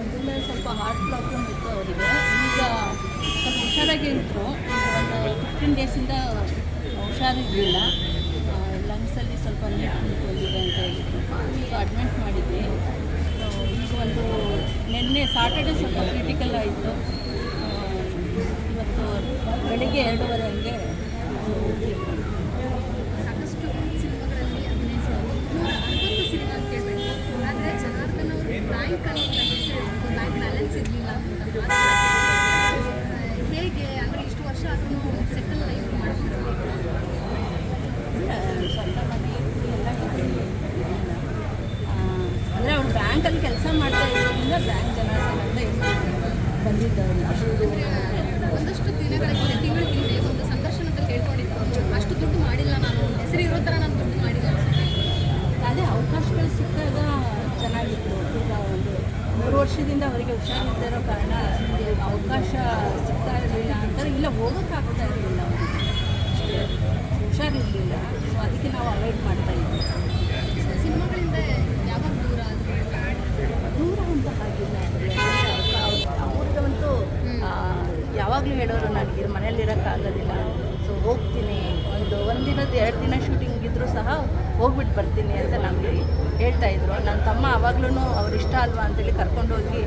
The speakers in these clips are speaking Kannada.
ಮೊದಲೇ ಸ್ವಲ್ಪ ಹಾರ್ಟ್ ಪ್ರಾಬ್ಲಮ್ ಇತ್ತು ಅವರಿಗೆ. ಈಗ ಸ್ವಲ್ಪ ಹುಷಾರಾಗೇ ಇದ್ದರು ಈಗ ಒಂದು ಫಿಫ್ಟೀನ್ ಡೇಸಿಂದ ಹುಷಾರಿರಲಿಲ್ಲ. ಲಂಗ್ಸಲ್ಲಿ ಸ್ವಲ್ಪ ನೀರು ತುಂಬಿಕೊಂಡಿದೆ ಅಂತ ಹೇಳಿದ್ರು. ಈಗ ಅಡ್ಮಿಟ್ ಮಾಡಿದ್ವಿ. ಈಗ ಒಂದು ನಿನ್ನೆ ಸಾಟರ್ಡೆ ಸ್ವಲ್ಪ ಕ್ರಿಟಿಕಲ್ ಆಯಿತು. ಇವತ್ತು ಬೆಳಿಗ್ಗೆ ಎರಡೂವರೆ ಹಂಗೆ. ಸಾಕಷ್ಟು ಸಿನಿಮಾಗಳಲ್ಲಿ ಅಭಿನಯಿಸಿದ್ರು. ಅರವತ್ತು ಸಿನಿಮಾ ಹೇಗೆ ಅಂದರೆ ಇಷ್ಟು ವರ್ಷ ಆದ್ರೂ ಸೆಟಲ್ ಲೈಫ್ ಮಾಡ್ತಿದ್ರು ಸ್ವಂತ ಮನೆ ಎಲ್ಲ ಅಂದರೆ ಅವ್ರು ಬ್ಯಾಂಕಲ್ಲಿ ಕೆಲಸ ಮಾಡ್ತಾ ಇರೋದ್ರಿಂದ ಬ್ಯಾಂಕ್ ಜನ ಅಂತ ಹೆಸರು ಬಂದಿದ್ದವಲ್ಲ ಒಂದಷ್ಟು ದಿನಗಳ ಹಿಂದೆ ತಿಂಗಳ ಹಿಂದೆ ಒಂದು ಸಂದರ್ಶನದಲ್ಲಿ ಹೇಳ್ಕೊಂಡಿದ್ದು ಅಷ್ಟು ದುಡ್ಡು ಮಾಡಿಲ್ಲ ನಾನು ಹೆಸರು ಇರೋ ಥರ ನಾನು ದುಡ್ಡು ಮಾಡಿಲ್ಲ ಅದೇ ಅವಕಾಶಗಳು ಸಿಕ್ಕಾಗ ಚೆನ್ನಾಗಿತ್ತು ಈಗ ಒಂದು ಮೂರು ವರ್ಷದಿಂದ ಅವರಿಗೆ ಹುಷಾರಿಲ್ಲದೆ ಇರೋ ಕಾರಣ ಅವಕಾಶ ಸಿಗ್ತಾ ಇರಲಿಲ್ಲ ಅಂತಾರೆ ಇಲ್ಲ ಹೋಗೋಕ್ಕಾಗ್ತಾ ಇರಲಿಲ್ಲ ಅವರಿಗೆ. ಹುಷಾರಿರಲಿಲ್ಲ ಸೊ ಅದಕ್ಕೆ ನಾವು ಅವಾಯ್ಡ್ ಮಾಡ್ತಾ ಇದ್ದೀವಿ ಸಿನಿಮಾಗಳಿಂದ ಯಾವಾಗ ದೂರ ದೂರ ಅಂತ ಹಾಗಿಲ್ಲ. ಅವ್ರಿಗಂತೂ ಯಾವಾಗಲೂ ಹೇಳೋರು ನನಗೆ ಮನೆಯಲ್ಲಿರೋಕ್ಕಾಗೋದಿಲ್ಲ ಸೊ ಹೋಗ್ತೀನಿ. ಒಂದು ಒಂದಿನದ ಎರಡು ದಿನ ಶೂಟಿಂಗ್ ಇದ್ದರೂ ಸಹ ಹೋಗ್ಬಿಟ್ಟು ಬರ್ತೀನಿ ಅಂತ ನಮಗೆ ಹೇಳ್ತಾ ಇದ್ರು. ನನ್ನ ತಮ್ಮ ಅವಾಗ್ಲೂ ಅವ್ರು ಇಷ್ಟ ಅಲ್ವಾ ಅಂತೇಳಿ ಕರ್ಕೊಂಡೋಗಿ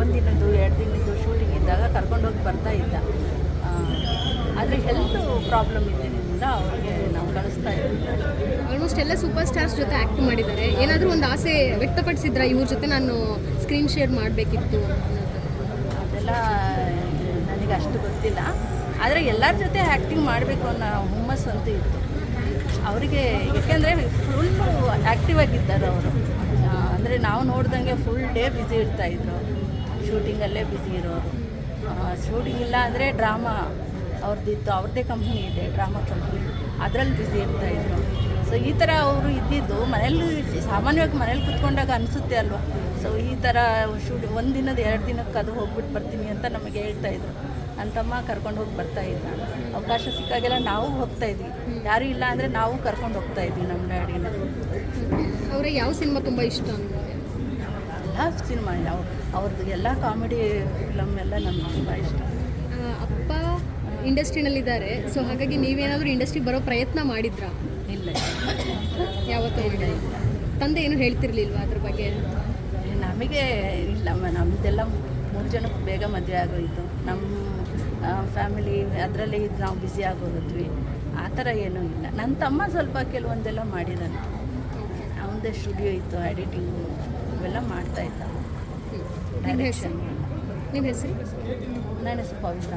ಒಂದಿನದ್ದು ಎರಡು ದಿನದ್ದು ಶೂಟಿಂಗ್ ಇದ್ದಾಗ ಕರ್ಕೊಂಡೋಗಿ ಬರ್ತಾ ಇದ್ದ. ಆದರೆ ಹೆಲ್ತ್ ಪ್ರಾಬ್ಲಮ್ ಇದ್ದಿದ್ದರಿಂದ ಅವ್ರಿಗೆ ನಾವು ಕಳಿಸ್ತಾ ಇದ್ದೀವಿ ಆಲ್ಮೋಸ್ಟ್ ಎಲ್ಲ ಸೂಪರ್ ಸ್ಟಾರ್ಸ್ ಜೊತೆ ಆ್ಯಕ್ಟ್ ಮಾಡಿದ್ದಾರೆ. ಏನಾದರೂ ಒಂದು ಆಸೆ ವ್ಯಕ್ತಪಡಿಸಿದ್ರ ಇವ್ರ ಜೊತೆ ನಾನು ಸ್ಕ್ರೀನ್ ಶೇರ್ ಮಾಡಬೇಕಿತ್ತು ಅದೆಲ್ಲ ನನಗೆ ಅಷ್ಟು ಗೊತ್ತಿಲ್ಲ. ಆದರೆ ಎಲ್ಲರ ಜೊತೆ ಆ್ಯಕ್ಟಿಂಗ್ ಮಾಡಬೇಕು ಅನ್ನೋ ಹುಮ್ಮಸ್ಸು ಅಂತೂ ಇತ್ತು. ಅವರಿಗೆ ಯಾಕೆಂದರೆ ಫುಲ್ಲು ಆ್ಯಕ್ಟಿವ್ ಆಗಿದ್ದಾರೆ ಅವರು. ಅಂದರೆ ನಾವು ನೋಡ್ದಂಗೆ ಫುಲ್ ಡೇ ಬ್ಯುಸಿ ಇರ್ತಾಯಿದ್ರು ಶೂಟಿಂಗಲ್ಲೇ ಬ್ಯುಸಿ ಇರೋರು. ಶೂಟಿಂಗ್ ಇಲ್ಲ ಅಂದರೆ ಡ್ರಾಮಾ ಅವ್ರದ್ದಿತ್ತು ಅವ್ರದ್ದೇ ಕಂಪ್ನಿ ಇದೆ ಡ್ರಾಮಾ ಕಂಪ್ನಿ ಅದರಲ್ಲಿ ಬ್ಯುಸಿ ಇರ್ತಾಯಿದ್ರು ಸೊ ಈ ಥರ ಅವರು ಇದ್ದಿದ್ದು ಮನೇಲಿ ಸಾಮಾನ್ಯವಾಗಿ ಮನೇಲಿ ಕುತ್ಕೊಂಡಾಗ ಅನಿಸುತ್ತೆ ಅಲ್ವಾ? ಸೊ ಈ ಥರ ಶೂಟ್ ಒಂದು ದಿನದ, ಎರಡು ದಿನಕ್ಕೆ ಅದು ಹೋಗ್ಬಿಟ್ಟು ಬರ್ತೀನಿ ಅಂತ ನಮಗೆ ಹೇಳ್ತಾ ಇದ್ರು. ನನ್ನ ತಮ್ಮ ಕರ್ಕೊಂಡು ಹೋಗಿ ಬರ್ತಾ ಇದ್ದ. ಅವಕಾಶ ಸಿಕ್ಕಾಗೆಲ್ಲ ನಾವು ಹೋಗ್ತಾ ಇದ್ವಿ. ಯಾರು ಇಲ್ಲ ಅಂದರೆ ನಾವು ಕರ್ಕೊಂಡು ಹೋಗ್ತಾ ಇದ್ವಿ ನಮ್ಮ ಡ್ಯಾಡಿನ. ಅವರ ಯಾವ ಸಿನಿಮಾ ತುಂಬ ಇಷ್ಟ ಎಲ್ಲ ಸಿನಿಮಾ ಯಾವ ಅವ್ರದ್ದು ಎಲ್ಲ ಕಾಮಿಡಿ ಫಿಲಮ್ ಎಲ್ಲ ನಮ್ಗೆ ತುಂಬ ಇಷ್ಟ. ಅಪ್ಪ ಇಂಡಸ್ಟ್ರಿನಲ್ಲಿದ್ದಾರೆ. ಸೊ ಹಾಗಾಗಿ ನೀವೇನಾದರೂ ಇಂಡಸ್ಟ್ರಿ ಬರೋ ಪ್ರಯತ್ನ ಮಾಡಿದ್ರಾ? ಇಲ್ಲ ಯಾವತ್ತೂ ಇಲ್ಲ ತಂದೆ ಏನು ಹೇಳ್ತಿರ್ಲಿಲ್ವಾ ಅದ್ರ ಬಗ್ಗೆ? ನಮಗೆ ಇಲ್ಲ ನಮ್ಮದೆಲ್ಲ ಮೂರು ಜನಕ್ಕೆ ಬೇಗ ಮದುವೆ ಆಗೋಯಿತು. ನಮ್ಮ ಫ್ಯಾಮಿಲಿ ಅದರಲ್ಲಿ ನಾವು ಬ್ಯುಸಿ ಆಗೋಗಿದ್ವಿ. ಆ ಥರ ಏನೂ ಇಲ್ಲ. ನನ್ನ ತಮ್ಮ ಸ್ವಲ್ಪ ಕೆಲವೊಂದೆಲ್ಲ ಮಾಡಿದ್ದಾನೆ ಅವನದೇ ಸ್ಟುಡಿಯೋ ಇತ್ತು ಎಡಿಟಿಂಗು ಇವೆಲ್ಲ ಮಾಡ್ತಾ ಇದ್ದ. ಡೈರೆಕ್ಷನ್ ಹೆಸರು? ನಿಮ್ಮ ಹೆಸರು? ನನ್ನ ಹೆಸರು ಪವಿತ್ರ.